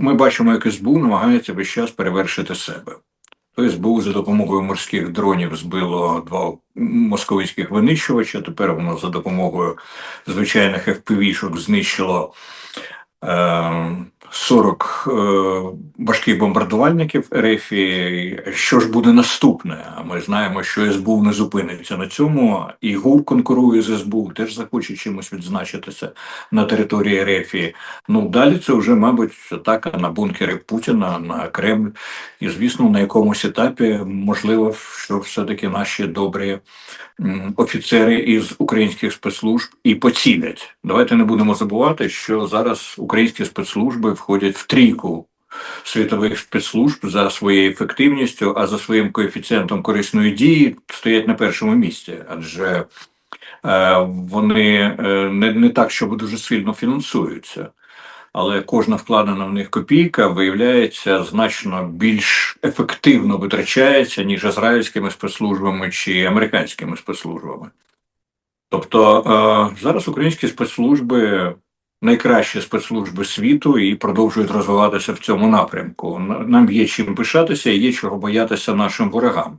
ми бачимо, як СБУ намагається весь час перевершити себе. То СБУ за допомогою морських дронів збило два московських винищувача. Тепер воно за допомогою звичайних FPV-шок знищило е, 40 е, важких бомбардувальників РФ. Що ж буде наступне? А ми знаємо, що СБУ не зупиниться на цьому. І ГУР конкурує з СБУ, теж захоче чимось відзначитися на території РФ. Ну далі це вже, мабуть, атака на бункери Путіна, на Кремль. І, звісно, на якомусь етапі можливо, що все-таки наші добрі офіцери із українських спецслужб і поцілять. Давайте не будемо забувати, що зараз українські спецслужби входять в трійку світових спецслужб за своєю ефективністю, а за своїм коефіцієнтом корисної дії стоять на першому місці, адже е, вони е, не, не так, щоб дуже сильно фінансуються але кожна вкладена в них копійка виявляється значно більш ефективно витрачається, ніж ізраїльськими спецслужбами чи американськими спецслужбами. Тобто е, зараз українські спецслужби найкращі спецслужби світу і продовжують розвиватися в цьому напрямку. Нам є чим пишатися і є чого боятися нашим ворогам.